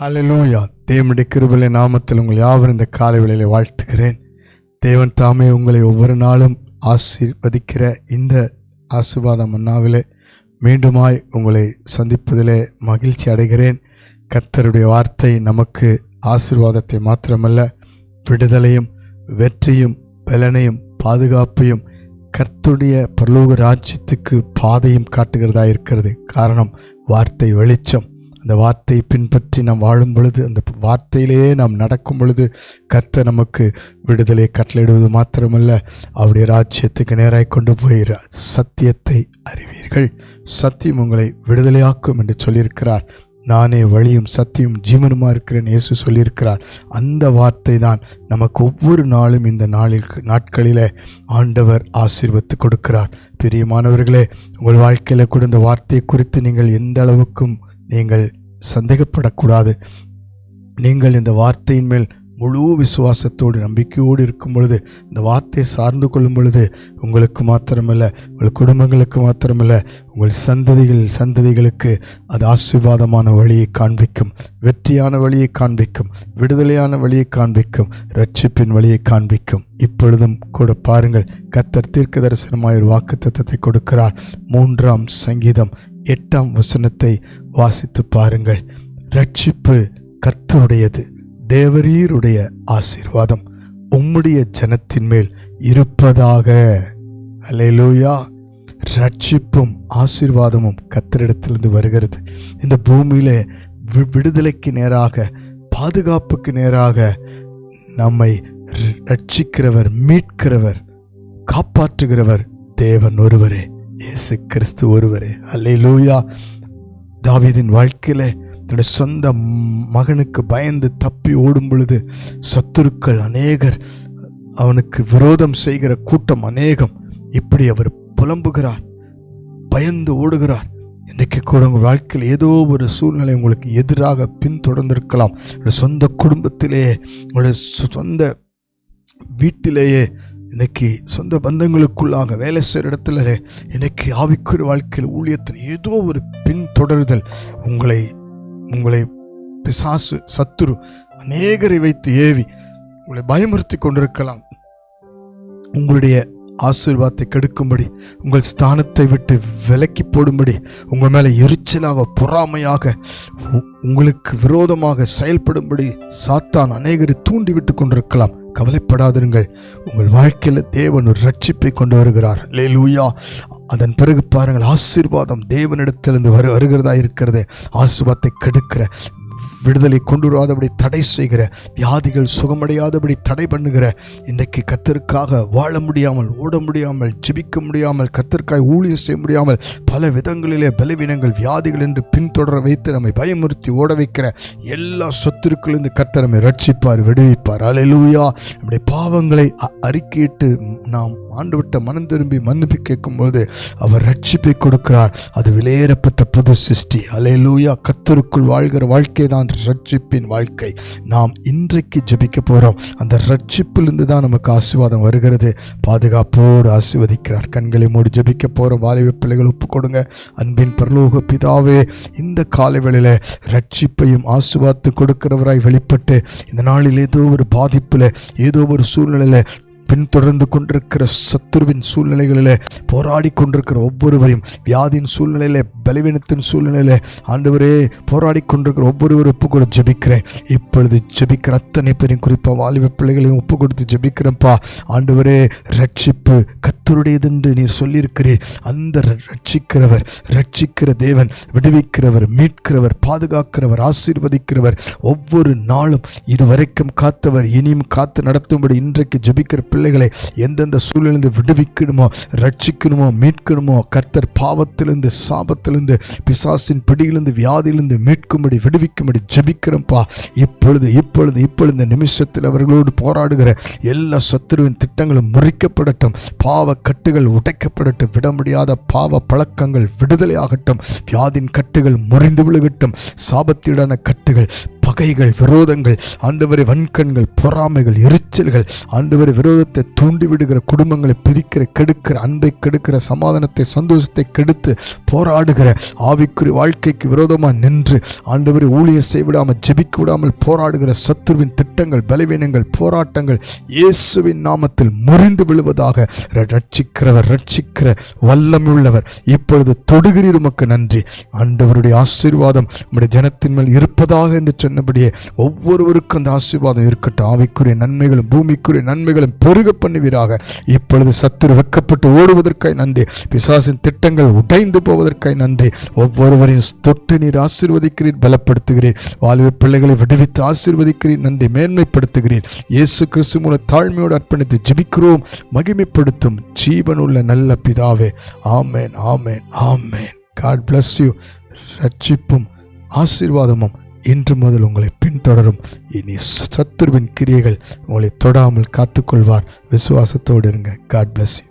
Hallelujah தேவனுடைய கிருபலை நாமத்தில் உங்கள் யாவரும் இந்த காலை வேளையில் வாழ்த்துகிறேன். தேவன் தாமே உங்களை ஒவ்வொரு நாளும் ஆசீர்வதிக்கிற இந்த ஆசீர்வாத மன்னாவிலே மீண்டுமாய் உங்களை சந்திப்பதிலே மகிழ்ச்சி அடைகிறேன். கர்த்தருடைய வார்த்தை நமக்கு ஆசீர்வாதத்தை மாத்திரமல்ல விடுதலையும் வெற்றியும் பலனையும் பாதுகாப்பையும் கர்த்தருடைய பரலோக ராஜ்யத்துக்கு பாதையும் காட்டுகிறதா இருக்கிறது காரணம் வார்த்தை வெளிச்சம். அந்த வார்த்தையை பின்பற்றி நாம் வாழும் பொழுது அந்த வார்த்தையிலேயே நாம் நடக்கும் பொழுது கர்த்தர் நமக்கு விடுதலை கட்டளையிடுவது மாத்திரமல்ல அவருடைய ராஜ்யத்துக்கு நேராக கொண்டு போகிறார் சத்தியத்தை அறிவீர்கள். சத்தியம் உங்களை விடுதலையாக்கும் என்று சொல்லியிருக்கிறார். நானே வழியும் சத்தியம் ஜீவனுமா இருக்கிறேன் இயேசு சொல்லியிருக்கிறார். அந்த வார்த்தை தான் நமக்கு ஒவ்வொரு நாளும் இந்த நாளில் நாட்களிலே ஆண்டவர் ஆசீர்வத்து கொடுக்கிறார். பிரியமானவர்களே உங்கள் வாழ்க்கையில் கூட இந்த வார்த்தையை குறித்து நீங்கள் எந்த அளவுக்கும் நீங்கள் சந்தேகப்படக்கூடாது. நீங்கள் இந்த வார்த்தையின் மேல் முழு விசுவாசத்தோடு நம்பிக்கையோடு இருக்கும் பொழுது இந்த வார்த்தையை சார்ந்து கொள்ளும் பொழுது உங்களுக்கு மாத்திரமல்ல உங்கள் குடும்பங்களுக்கு மாத்திரமல்ல உங்கள் சந்ததிகள் சந்ததிகளுக்கு அது ஆசீர்வாதமான வழியை காண்பிக்கும் வெற்றியான வழியை காண்பிக்கும் விடுதலையான வழியை காண்பிக்கும் ரட்சிப்பின் வழியை காண்பிக்கும். இப்பொழுதும் கூட பாருங்கள் கத்தர் தீர்க்க தரிசனமாய் ஒரு வாக்கு கொடுக்கிறார். மூன்றாம் சங்கீதம் எட்டாம் வசனத்தை வாசித்து பாருங்கள். ரட்சிப்பு கர்த்தருடையது தேவரீருடைய ஆசீர்வாதம் உம்முடைய ஜனத்தின் மேல் இருப்பதாக. அலையலூயா ரட்சிப்பும் ஆசீர்வாதமும் கத்தரிடத்திலிருந்து வருகிறது. இந்த பூமியில வி- விடுதலைக்கு நேராக பாதுகாப்புக்கு நேராக நம்மை ரட்சிக்கிறவர் மீட்கிறவர் காப்பாற்றுகிறவர் தேவன் ஒருவரே. இயேசு கிறிஸ்து ஒருவரே. அல்லேலூயா. தாவிதின் வாழ்க்கையில் தன்னுடைய சொந்த மகனுக்கு பயந்து தப்பி ஓடும் பொழுது சத்துருக்கள் அநேகர் அவனுக்கு விரோதம் செய்கிற கூட்டம் அநேகம். இப்படி அவர் புலம்புகிறார் பயந்து ஓடுகிறார். இன்றைக்கு கூட உங்கள் வாழ்க்கையில் ஏதோ ஒரு சூழ்நிலை உங்களுக்கு எதிராக பின்தொடர்ந்திருக்கலாம். உங்களுடைய சொந்த குடும்பத்திலேயே உங்களுடைய சொந்த வீட்டிலேயே இன்னைக்கு சொந்த பந்தங்களுக்குள்ளாக வேலை செய்கிற இடத்துல இன்னைக்கு ஆவிக்குரிய வாழ்க்கையில் ஊழியத்தில் ஏதோ ஒரு பின்தொடருதல் உங்களை உங்களை பிசாசு சத்துரு அநேகரை வைத்து ஏவி உங்களை பயமுறுத்தி கொண்டிருக்கலாம். உங்களுடைய ஆசீர்வாதத்தை கெடுக்கும்படி உங்கள் ஸ்தானத்தை விட்டு விலக்கி போடும்படி உங்கள் மேலே எரிச்சலாக பொறாமையாக உ- உங்களுக்கு விரோதமாக செயல்படும்படி சாத்தான் அநேகரை தூண்டிவிட்டு கொண்டிருக்கலாம். கவலைப்படாதிருங்கள். உங்கள் வாழ்க்கையில் தேவன் ஒரு ரட்சிப்பை கொண்டு வருகிறார். லேலூயா அதன் பிறகு பாருங்கள் ஆசீர்வாதம் தேவனிடத்திலிருந்து வரு வருகிறதா இருக்கிறது. ஆசீர்வாதத்தை கெடுக்கிற விடுதலை கொண்டு வராதபடி தடை செய்கிற வியாதிகள் சுகமடையாதபடி தடை பண்ணுகிற இன்றைக்கு கத்தருக்காக வாழ முடியாமல் ஓட முடியாமல் ஜிபிக்க முடியாமல் கத்தருக்காய் ஊழியம் செய்ய முடியாமல் பல விதங்களிலே பலவீனங்கள் வியாதிகள் என்று பின்தொடர வைத்து நம்மை பயமுறுத்தி ஓட வைக்கிற எல்லா சொத்திற்குள்ளிருந்து கர்த்தர் நம்மை ரட்சிப்பார் விடுவிப்பார். அலையிலூயா நம்முடைய பாவங்களை அ- அறிக்கையிட்டு நாம் ஆண்டுவிட்ட மனம் திரும்பி மன்னிப்பு கேட்கும்போது அவர் ரட்சிப்பை கொடுக்கிறார். அது விலையேறப்பட்ட புது சிருஷ்டி. அலையிலூயா கத்தருக்குள் வாழ்கிற வாழ்க்கை தான் ரட்சிப்பின் வாழ்க்கை. நாம் இன்றைக்கு ஜெபிக்க போகிறோம் அந்த ரட்சிப்பிலிருந்து தான் நமக்கு ஆசீர்வாதம் வருகிறது. பாதுகாப்போடு ஆசீர்வதிக்கிறார். கண்களை மூடி ஜெபிக்க போகிற வாலிப பிள்ளைகள் ஒப்பு கொடுங்க. அன்பின் பரலோக பிதாவே இந்த காலைவெளியில் ரட்சிப்பையும் ஆசீர்வாதத்தை கொடுக்கிறவராய் வெளிப்பட்டு இந்த நாளில் ஏதோ ஒரு பாதிப்பில் ஏதோ ஒரு சூழ்நிலையில் பின்தொடர்ந்து கொண்டிருக்கிற சத்துருவின் சூழ்நிலைகளில் போராடி கொண்டிருக்கிற ஒவ்வொருவரையும் வியாதியின் சூழ்நிலையில் பலவீனத்தின் சூழ்நிலையில் ஆண்டவரே போராடி கொண்டிருக்கிற ஒவ்வொருவரும் ஒப்பு கொடுத்து ஜெபிக்கிறேன். இப்பொழுது ஜெபிக்கிற அத்தனை பேரையும் குறிப்பாக வாலிப பிள்ளைகளையும் ஒப்பு கொடுத்து ஜெபிக்கிறேன்ப்பா. ஆண்டவரே ரட்சிப்பு கத்தருடையது என்று நீர் சொல்லியிருக்கிறீர். அந்த ரட்சிக்கிறவர் ரட்சிக்கிற தேவன் விடுவிக்கிறவர் மீட்கிறவர் பாதுகாக்கிறவர் ஆசீர்வதிக்கிறவர் ஒவ்வொரு நாளும் இதுவரைக்கும் காத்தவர் இனியும் காத்து நடத்தும்படி இன்றைக்கு ஜெபிக்கிற பிள்ளைகளை எந்தெந்த சூழலிருந்து விடுவிக்கணுமோ ரட்சிக்கணுமோ மீட்கணுமோ கர்த்தர் பாவத்திலிருந்து சாபத்திலிருந்து பிசாசின் பிடியிலிருந்து வியாதியிலிருந்து மீட்கும்படி விடுவிக்கும்படி ஜெபிக்கிறோம்ப்பா. இப்பொழுது இப்பொழுது இப்பொழுது இந்த நிமிஷத்தில் அவர்களோடு போராடுகிற எல்லா சத்துருவின் திட்டங்களும் முறிக்கப்படட்டும். பாவ கட்டுகள் உடைக்கப்படட்டும். விட முடியாத பாவ பழக்கங்கள் விடுதலையாகட்டும். வியாதின் கட்டுகள் முறிந்து விழுகட்டும். சாபத்தீடான கட்டுகள் பகைகள் விரோதங்கள் ஆண்டவரை வன்கண்கள் பொறாமைகள் எரிச்சல்கள் ஆண்டவரை விரோதத்தை தூண்டிவிடுகிற குடும்பங்களை பிரிக்கிற கெடுக்கிற அன்பை கெடுக்கிற சமாதானத்தை சந்தோஷத்தை கெடுத்து போராடுகிற ஆவிக்குறி வாழ்க்கைக்கு விரோதமாக நின்று ஆண்டவரை ஊழிய செய்விடாமல் ஜெபிக்க விடாமல் போராடுகிற சத்துருவின் திட்டங்கள் பலவீனங்கள் போராட்டங்கள் இயேசுவின் நாமத்தில் முறிந்து விழுவதாக ரட்சிக்கிறவர் ரட்சிக்கிற வல்லமுள்ளவர் இப்பொழுது தொடுகிறீர் உமக்கு நன்றி. ஆண்டவருடைய ஆசீர்வாதம் நம்முடைய ஜனத்தின் மேல் இருப்பதாக என்று சொன்னபடியே ஒவ்வொருவருக்கும் அந்த ஆசீர்வாதம் இருக்கட்டும். ஆவிக்குரிய நன்மைகளும் பூமிக்குரிய நன்மைகளும் பெருக பண்ணுவீராக. இப்பொழுது சத்துரு வெக்கப்பட்டு ஓடுவதற்காய் நன்றி. பிசாசின் திட்டங்கள் உடைந்து போவதற்காய் நன்றி. ஒவ்வொருவரையும் தொட்டு நீர் ஆசீர்வதிக்கிறீர் பலப்படுத்துகிறீர். வாழ்வு பிள்ளைகளை விடுவித்து ஆசீர்வதிக்கிறீர் நன்றி மேன்மைப்படுத்துகிறீர். இயேசு கிறிஸ்து மூல தாழ்மையோடு அர்ப்பணித்து ஜிபிக்கிறோம் மகிமைப்படுத்தும் ஜீவனுள்ள நல்ல பிதாவே. ஆமேன் ஆமேன் ஆமேன். காட் பிளஸ் யூ ரட்சிப்பும் ஆசீர்வாதமும் இன்று முதல் உங்களை பின்தொடரும். இனி சத்துருவின் கிரியைகள் உங்களை தொடாமல் காத்துக்கொள்வார். விசுவாசத்தோடு இருங்க. God bless you